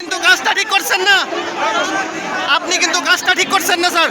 কিন্তু কাজটা ঠিক করছেন না। আপনি কিন্তু কাজটা ঠিক করছেন না স্যার।